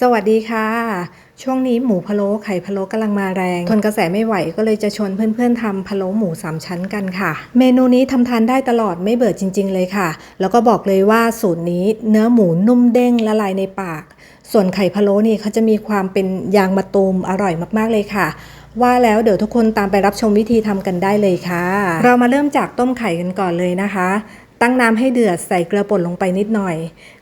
สวัสดีค่ะ ช่วงนี้หมูพะโล้ไข่พะโล้กำลังมาแรง ทนกระแสไม่ไหวก็เลยจะชวนเพื่อนๆทำพะโล้หมูสามชั้นกันค่ะ เมนูนี้ทำทานได้ตลอดไม่เบื่อจริง ๆ เลยค่ะ แล้วก็บอกเลยว่าสูตรนี้เนื้อหมูนุ่มเด้งละลายในปาก ส่วนไข่พะโล้นี่เขาจะมีความเป็นยางมะตูมอร่อยมากๆเลยค่ะว่าแล้วเดี๋ยวทุกคนตามไปรับชมวิธีทำกันได้เลยค่ะ เรามาเริ่มจากต้มไข่กันก่อนเลยนะคะ ตั้งน้ำให้เดือดใส่เกลือป่นลงไปนิดหน่อย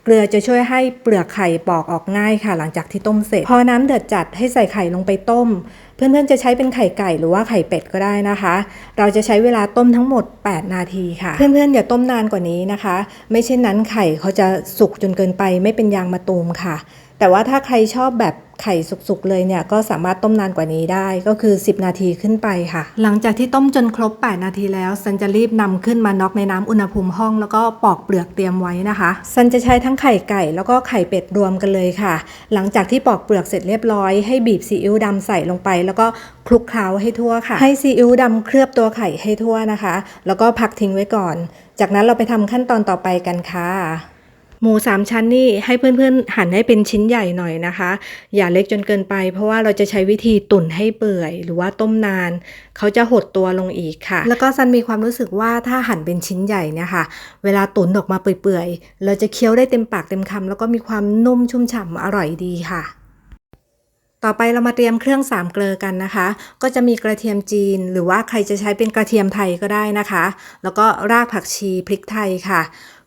เกลือจะช่วยให้เปลือกไข่ปอกออกง่ายค่ะ หลังจากที่ต้มเสร็จ พอน้ำเดือดจัดให้ใส่ไข่ลงไปต้ม เพื่อนๆจะใช้เป็นไข่ไก่หรือว่าไข่เป็ดก็ได้นะคะ เราจะใช้เวลาต้มทั้งหมด 8 นาทีค่ะ เพื่อนๆอย่าต้มนานกว่านี้นะคะ ไม่เช่นนั้นไข่เขาจะสุกจนเกินไปไม่เป็นยางมะตูมค่ะ แต่ว่าถ้าใครชอบแบบไข่สุกๆเลยเนี่ยก็สามารถต้มนานกว่านี้ได้ก็คือ 10 นาทีขึ้นไปค่ะ หลังจากที่ต้มจนครบ 8 นาทีแล้วซันจะรีบนำขึ้นมาน็อกในน้ำอุณหภูมิห้องแล้วก็ปอกเปลือกเตรียมไว้นะคะซันจะใช้ทั้งไข่ไก่แล้วก็ไข่เป็ดรวมกันเลยค่ะ หลังจากที่ปอกเปลือกเสร็จเรียบร้อยให้บีบซีอิ๊วดำใส่ลงไป แล้วก็คลุกเคล้าให้ทั่วค่ะ ให้ซีอิ๊วดำเคลือบตัวไข่ให้ทั่วนะคะ แล้วก็พักทิ้งไว้ก่อน จากนั้นเราไปทำขั้นตอนต่อไปกันค่ะ หมูสามชั้นนี่ให้เพื่อนๆ หั่นให้เป็นชิ้นใหญ่หน่อยนะคะ อย่าเล็กจนเกินไป เพราะว่าเราจะใช้วิธีตุ๋นให้เปื่อย หรือว่าต้มนาน เขาจะหดตัวลงอีกค่ะ แล้วก็ซันมีความรู้สึกว่าถ้าหั่นเป็นชิ้นใหญ่เนี่ยค่ะ เวลาตุ๋นออกมาเปื่อยๆ เราจะเคี้ยวได้เต็มปากเต็มคำแล้วก็มีความนุ่มชุ่มฉ่ำอร่อยดีค่ะต่อไปเรามาเตรียมเครื่องสามเกลือกันนะคะ ก็จะมีกระเทียมจีน หรือว่าใครจะใช้เป็นกระเทียมไทยก็ได้นะคะ แล้วก็รากผักชีพริกไทยค่ะ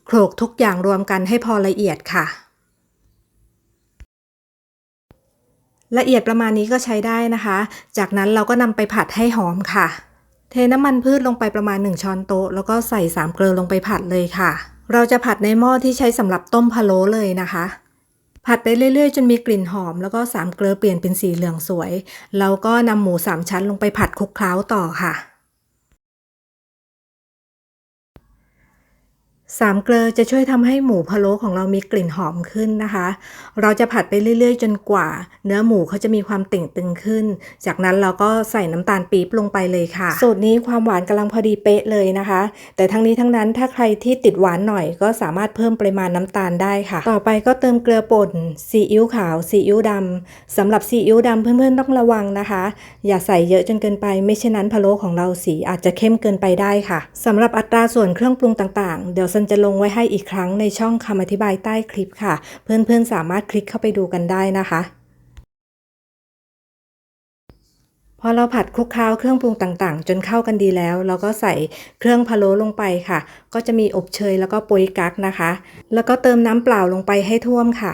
โขลกทุกอย่างรวมกันให้พอละเอียดค่ะ ละเอียดประมาณนี้ก็ใช้ได้นะคะ จากนั้นเราก็นำไปผัดให้หอมค่ะ เทน้ำมันพืชลงไปประมาณ 1 ช้อนโต๊ะ แล้วก็ใส่สามเกลือลงไปผัดเลยค่ะ เราจะผัดในหม้อที่ใช้สำหรับต้มพะโล้เลยนะคะผัดไปเรื่อยๆ จนมีกลิ่นหอมแล้วก็สามเกลือเปลี่ยนเป็นสีเหลืองสวย แล้วก็นำหมูสามชั้นลงไปผัดคลุกเคล้าต่อค่ะ สามเกลือจะช่วยทำให้หมูพะโล้ของเรามีกลิ่นหอมขึ้นนะคะ เราจะผัดไปเรื่อย ๆ จนกว่า เนื้อหมูเขาจะมีความติ่งตึงขึ้น จากนั้นเราก็ใส่น้ำตาลปี๊บลงไปเลยค่ะ สูตรนี้ความหวานกำลังพอดีเป๊ะเลยนะคะ แต่ทั้งนี้ทั้งนั้นถ้าใครที่ติดหวานหน่อย ก็สามารถเพิ่มปริมาณน้ำตาลได้ค่ะ ต่อไปก็เติมเกลือป่นซีอิ๊วขาวซีอิ๊วดำสำหรับซีอิ๊วดำเพื่อนๆต้องระวังนะคะ อย่าใส่เยอะจนเกินไป ไม่เช่นนั้นพะโล้ของเราสีอาจจะเข้มเกินไปได้ค่ะสำหรับอัตราส่วนเครื่องปรุงต่างๆเดี๋ยวซันจะลงไว้ให้อีกครั้งในช่องคำอธิบายใต้คลิปค่ะ เพื่อนๆสามารถคลิกเข้าไปดูกันได้นะคะพอเราผัดคลุกเคล้าเครื่องปรุงต่างๆ จนเข้ากันดีแล้ว เราก็ใส่เครื่องพะโล้ลงไปค่ะ ก็จะมีอบเชยแล้วก็โปยกั๊กนะคะ แล้วก็เติมน้ำเปล่าลงไปให้ท่วมค่ะ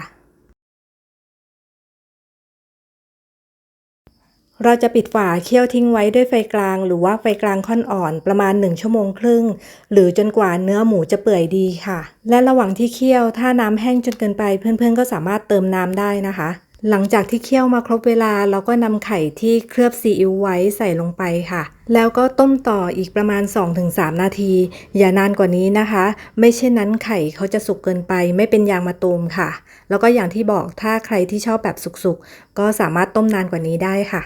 เราจะปิดฝาเคี่ยวทิ้งไว้ด้วยไฟกลาง หรือว่าไฟกลางค่อนอ่อนประมาณ 1 ชั่วโมงครึ่ง หรือจนกว่าเนื้อหมูจะเปื่อยดีค่ะ และระหว่างที่เคี่ยวถ้าน้ำแห้งจนเกินไปเพื่อนๆ ก็สามารถเติมน้ำได้นะคะ หลังจากที่เคี่ยวมาครบเวลาเราก็นำไข่ที่เคลือบซีอิ๊วไว้ใส่ลงไปค่ะ แล้วก็ต้มต่ออีกประมาณ 2-3 นาที อย่านานกว่านี้นะคะ ไม่เช่นนั้นไข่เขาจะสุกเกินไป ไม่เป็นยางมะตูมค่ะ แล้วก็อย่างที่บอกถ้าใครที่ชอบแบบสุกๆก็สามารถต้มนานกว่านี้ได้ค่ะ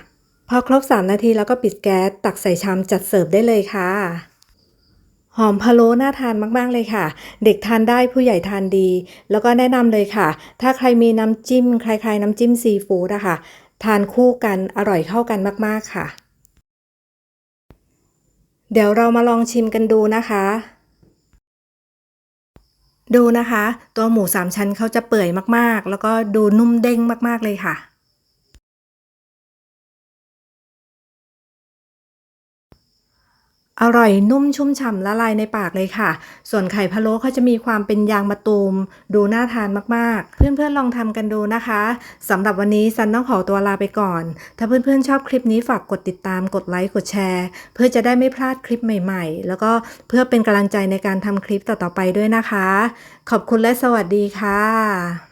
พอครบ 3 นาทีแล้วก็ปิดแก๊สตักใส่ชามจัดเสิร์ฟได้เลยค่ะ หอมพะโล้น่าทานมาก ๆ เลยค่ะ เด็กทานได้ผู้ใหญ่ทานดี แล้วก็แนะนำเลยค่ะ ถ้าใครมีน้ำจิ้มคล้ายๆ น้ำจิ้มซีฟู้ดอะค่ะ ทานคู่กันอร่อยเข้ากันมาก ๆ ค่ะ เดี๋ยวเรามาลองชิมกันดูนะคะ ดูนะคะ ตัวหมูสามชั้นเขาจะเปื่อยมากๆ แล้วก็ดูนุ่มเด้งมาก ๆ เลยค่ะ อร่อยนุ่มชุ่มฉ่ำละลายในปากเลยค่ะ ส่วนไข่พะโล้เขาจะมีความเป็นยางมะตูม ดูน่าทานมากๆ เพื่อนๆลองทำกันดูนะคะสำหรับวันนี้ซันต้องขอตัวลาไปก่อน ถ้าเพื่อนๆชอบคลิปนี้ฝากกดติดตามกดไลค์กดแชร์ เพื่อจะได้ไม่พลาดคลิปใหม่ ๆ แล้วก็เพื่อเป็นกำลังใจในการทำคลิปต่อๆไปด้วยนะคะ ขอบคุณและสวัสดีค่ะ